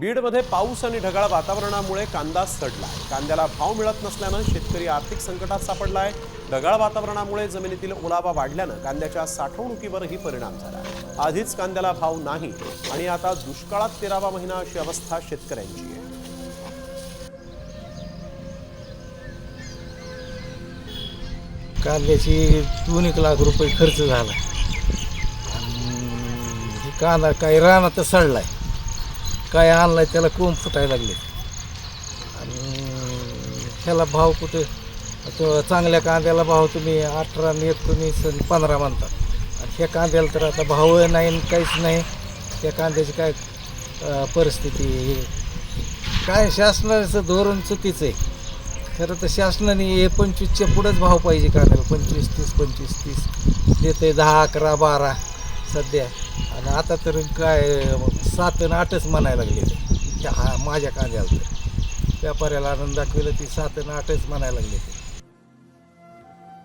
बीडमध्ये पाऊस आणि ढगाळ वातावरणामुळे कांदा सडला आहे कांद्याला भाव मिळत नसल्यानं शेतकरी आर्थिक संकटात सापडला आहे ढगाळ वातावरणामुळे जमिनीतील ओलावा वाढल्यानं कांद्याच्या साठवणुकीवरही परिणाम झाला. आधीच कांद्याला भाव नाही आणि आता दुष्काळात तेरावा महिना अशी अवस्था शेतकऱ्यांची आहे. कांद्याची दोन एक लाख रुपये खर्च झाला. कांदा काही रानात सडलाय. काय आणलाय त्याला कोंब फुटायला लागले? आणि ह्याला भाव कुठे? तो चांगल्या कांद्याला भाव तुम्ही अठरा आणि एकोणीस आणि पंधरा म्हणता. आणि ह्या कांद्याला तर आता भाव नाही आणि काहीच नाही. त्या कांद्याची काय परिस्थिती हे काय शासनाचं धोरण चुकीचं आहे. खरं तर शासनाने हे पंचवीसच्या पुढंच भाव पाहिजे कांद्याला. पंचवीस तीस पंचवीस तीस. देते दहा अकरा बारा सध्या. आणि आता तर काय सात आणि आठच म्हणायला लागले त्या हा माझ्या कांद्याला तर. व्यापाऱ्याला आनंद दाखविलं ती सात आणि आठच म्हणायला लागले